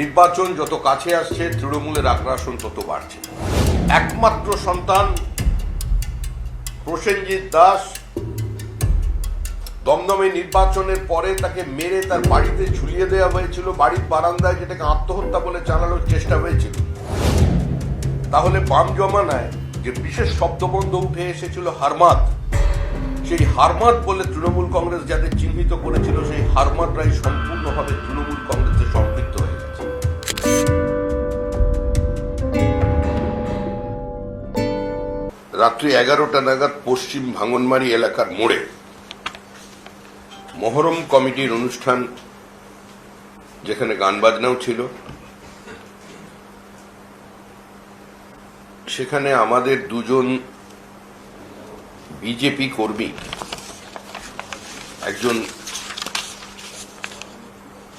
নির্বাচন যত কাছে আসছে, তৃণমূলের আগ্রাসন তত বাড়ছে। একমাত্র সন্তান প্রসেনজিৎ দাস দমদমে নির্বাচনের পরে তাকে মেরে তার বাড়িতে ঝুলিয়ে দেওয়া হয়েছিল, বাড়ির বারান্দায় যেটাকে আত্মহত্যা বলে চালানোর চেষ্টা হয়েছিল। তাহলে বাম জমানায় যে বিশেষ শব্দবন্ধ উঠে এসেছিল হারমাত সেই হারমাত বলে তৃণমূল কংগ্রেস যাদের চিহ্নিত করেছিল, সেই হারমাতরাই সম্পূর্ণভাবে তৃণমূল রাত্রি এগারোটা নাগাদ পশ্চিম ভাঙনমারি এলাকার মোড়ে মহরম কমিটির অনুষ্ঠান, যেখানে গান বাজনাও ছিল। সেখানে আমাদের দুজন বিজেপি কর্মী, একজন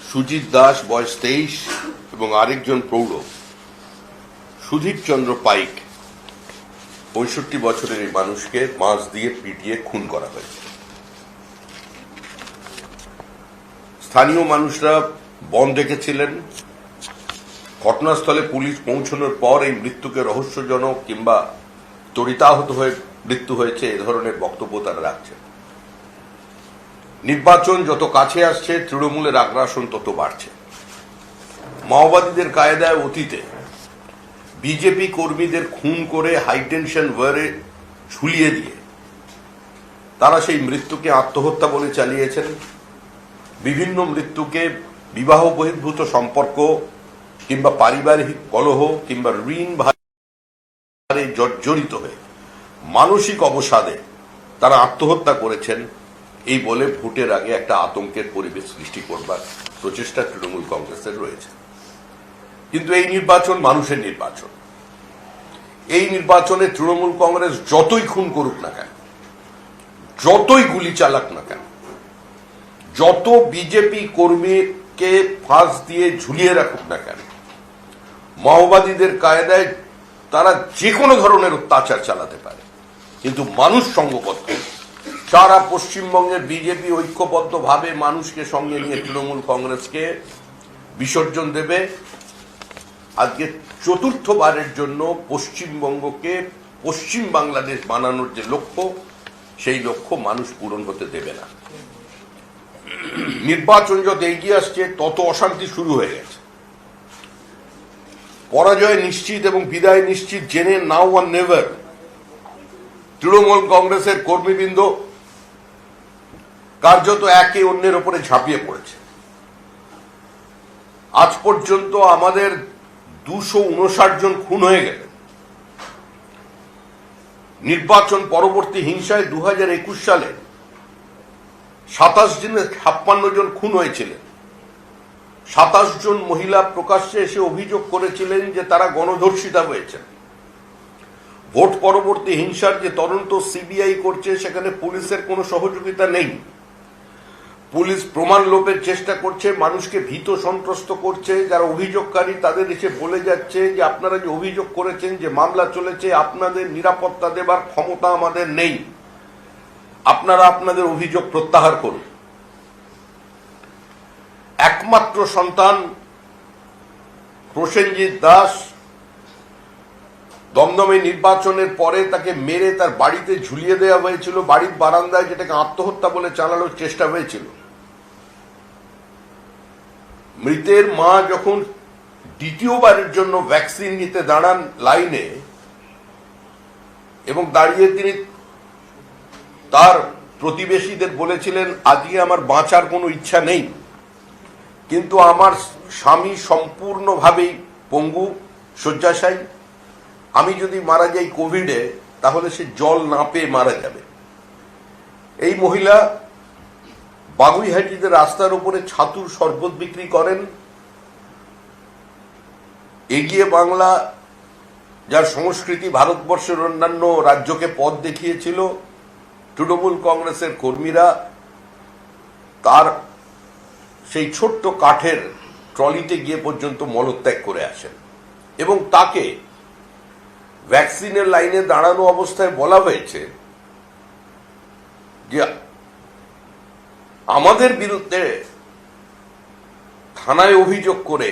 সুজিত দাস, বয়স তেইশ, এবং আরেকজন প্রৌঢ়, সুধীর চন্দ্র পাইক পঁয়ষট্টি বছরের এই মানুষকে মাছ দিয়ে পিটিয়ে খুন করা হয়েছে। স্থানীয় মানুষরা বন রেখেছিলেন ঘটনাস্থলে পুলিশ পৌঁছানোর পর এই মৃত্যুকে রহস্যজনক কিংবা তরিতাহত হয়ে মৃত্যু হয়েছে এ ধরনের বক্তব্য তারা রাখছেন। নির্বাচন যত কাছে আসছে, তৃণমূলের আগ্রাসন তত বাড়ছে। মাওবাদীদের কায়দায় অতীতে বিজেপি কর্মীদের খুন করে হাইটেনশন ওয়ারে ঝুলিয়ে দিয়ে, তারা সেই মৃত্যুকে আত্মহত্যা বলে চালিয়েছেন। বিভিন্ন মৃত্যুকে বিবাহ বহির্ভূত সম্পর্ক কিংবা পারিবারিক কলহ কিংবা ঋণ ভারে জর্জরিত হয়ে মানসিক অবসাদে তারা আত্মহত্যা করেছেন। এই বলে ভোটের আগে একটা আতঙ্কের পরিবেশ সৃষ্টি করবার প্রচেষ্টা তৃণমূল কংগ্রেসের রয়েছে। কিন্তু এই নির্বাচন মানুষের নির্বাচন। এই নির্বাচনে তৃণমূল কংগ্রেস যতই খুন করুক না কেন, যতই গুলি চালাক না কেন, যত বিজেপি কর্মীকে ফাঁস দিয়ে ঝুলিয়ে রাখুক না কেন, মাওবাদীদের কায়দায় তারা যে কোনো ধরনের অত্যাচার চালাতে পারে। কিন্তু মানুষ সঙ্গবদ্ধ। সারা পশ্চিমবঙ্গের বিজেপি ঐক্যবদ্ধভাবে মানুষকে সঙ্গে নিয়ে তৃণমূল কংগ্রেসকে বিসর্জন দেবে। আজকে চতুর্থবারের জন্য পশ্চিমবঙ্গকে পশ্চিম বাংলাদেশ বানানোর যে লক্ষ্য, সেই লক্ষ্য মানুষ পূরণ হতে দেবে না। নির্বাচন যত এগিয়ে আসছে, তত অশান্তি শুরু হয়ে গেছে। পরাজয় নিশ্চিত এবং বিদায় নিশ্চিত জেনে নাও ওয়ান নেভার। তৃণমূল কংগ্রেসের কর্মীবৃন্দ কার্যত একে অন্যের উপরে ঝাঁপিয়ে পড়েছে। আজ পর্যন্ত আমাদের দুশো উনষাট জন খুন হয়ে গেলেন। নির্বাচন পরবর্তী হিংসায় দুই হাজার একুশ সালে সাতাশ দিনে ছাপ্পান্ন জন খুন হয়েছিলেন। সাতাশ জন মহিলা প্রকাশ্যে এসে অভিযোগ করেছিলেন যে তারা গণধর্ষিতা হয়েছেন। ভোট পরবর্তী হিংসার যে তদন্ত সিবিআই করছে, সেখানে পুলিশের কোনো সহযোগিতা নেই। পুলিশ প্রমাণ লোপের চেষ্টা করছে, মানুষকে ভীত সন্ত্রস্ত করছে, যারা অভিযোগকারী তাদের এসে বলে যাচ্ছে যে আপনারা যে অভিযোগ করেছেন, যে মামলা চলেছে, আপনাদের নিরাপত্তা দেবার ক্ষমতা আমাদের নেই। আপনারা আপনাদের অভিযোগ প্রত্যাহার করুন। একমাত্র সন্তান প্রসেনজিৎ দাস দমদমে নির্বাচনের পরে তাকে মেরে তার বাড়িতে ঝুলিয়ে দেওয়া হয়েছিল, বাড়ির বারান্দায় যেটাকে আত্মহত্যা বলে চালানোর চেষ্টা হয়েছিল। মৃতের মা যখন দ্বিতীয়বারের জন্য ভ্যাকসিন নিতে দাঁড়ান লাইনে এবং দাঁড়িয়ে তিনি তার প্রতিবেশীদের বলেছিলেন আজকে আমার বাঁচার কোনো ইচ্ছা নেই। কিন্তু আমার স্বামী সম্পূর্ণভাবেই পঙ্গু, শয্যাশায়ী। আমি যদি মারা যাই কোভিডে, তাহলে সে জল না পেয়ে মারা যাবে। এই মহিলা বাগুইহাটিতে রাস্তার উপরে ছাতুর শরবত বিক্রি করেন। এগিয়ে বাংলা, যার সংস্কৃতি ভারতবর্ষের অন্যান্য রাজ্যকে পথ দেখিয়েছিল, তৃণমূল কংগ্রেসের কর্মীরা, তার সেই ছোট্ট কাঠের ট্রলিতে গিয়ে পর্যন্ত মলত্যাগ করে আসেন এবং তাকে ভ্যাকসিনের লাইনে দাঁড়ানো অবস্থায় বলা হয়েছে যে আমাদের বিরুদ্ধে থানায় অভিযোগ করে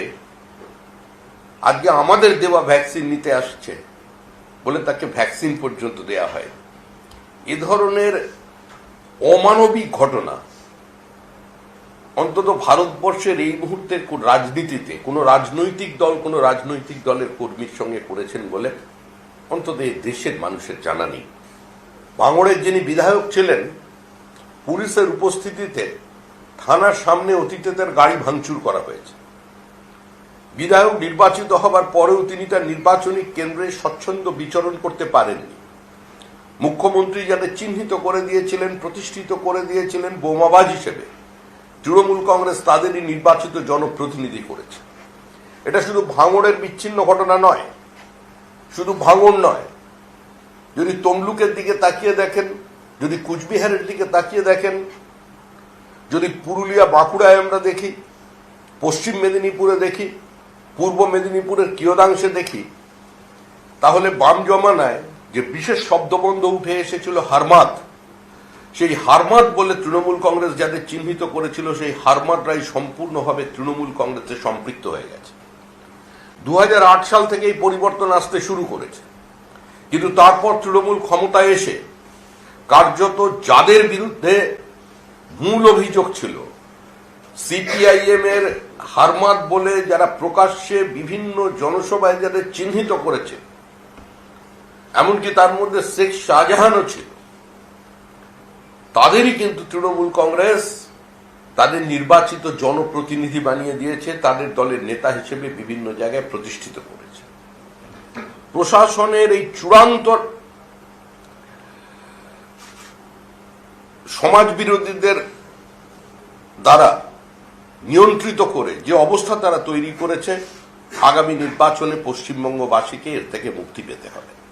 আজকে আমাদের দেওয়া ভ্যাকসিন নিতে আসছে বলে তাকে ভ্যাকসিন পর্যন্ত দেয়া হয়। এ ধরনের অমানবিক ঘটনা অন্তত ভারতবর্ষের এই মুহূর্তের রাজনীতিতে, কোনো রাজনৈতিক দল, কোনো রাজনৈতিক দলের কর্মীর সঙ্গে করেছেন বলে অন্তত এই দেশের মানুষের জানা নেই। ভাঙড়ের যিনি বিধায়ক ছিলেন পুলিশের উপস্থিতিতে থানার সামনে অতীতেদের গাড়ি ভাঙচুর করা হয়েছে। বিধায়ক নির্বাচিত হবার পরেও তিনি তার নির্বাচনী কেন্দ্রে স্বচ্ছন্দ বিচরণ করতে পারেননি। মুখ্যমন্ত্রী যাদের চিহ্নিত করে দিয়েছিলেন, প্রতিষ্ঠিত করে দিয়েছিলেন বোমাবাজ হিসেবে, তৃণমূল কংগ্রেস তাদেরই নির্বাচিত জনপ্রতিনিধি করেছে। এটা শুধু ভাঙড়ের বিচ্ছিন্ন ঘটনা নয়, শুধু ভাঙড় নয়, যদি তমলুকের দিকে তাকিয়ে দেখেন যদি কুচবিহারের দিকে তাকিয়ে দেখেন, যদি পুরুলিয়া, বাঁকুড়ায় আমরা দেখি, পশ্চিম মেদিনীপুরে দেখি, পূর্ব মেদিনীপুরের কিয়দাংশে দেখি, তাহলে বাম জমানায় যে বিশেষ শব্দবন্ধ উঠে এসেছিল হারমাত সেই হারমাত বলে তৃণমূল কংগ্রেস যাদের চিহ্নিত করেছিল, সেই হারমাতরাই সম্পূর্ণভাবে তৃণমূল কংগ্রেসে সম্পৃক্ত হয়ে গেছে। দু হাজার আট সাল থেকে এই পরিবর্তন আসতে শুরু করেছে। কিন্তু তারপর তৃণমূল ক্ষমতায় এসে কার্যত যাদের বিরুদ্ধে মূল অভিযোগ ছিল সিপিআইএম এর হারমাত বলে যারা প্রকাশ্যে বিভিন্ন জনসভায় যাদের চিহ্নিত করেছে, এমনকি তার মধ্যে শেখ শাহজাহানও ছিল, তাদেরই কিন্তু তৃণমূল কংগ্রেস তাদের নির্বাচিত জনপ্রতিনিধি বানিয়ে দিয়েছে, তাদের দলের নেতা হিসেবে বিভিন্ন জায়গায় প্রতিষ্ঠিত করেছে। প্রশাসনের এই চূড়ান্ত সমাজ বিরোধীদের দ্বারা নিয়ন্ত্রিত করে যে অবস্থা তারা তৈরি করেছে, আগামী নির্বাচনে পশ্চিমবঙ্গবাসীকে এর থেকে মুক্তি পেতে হবে।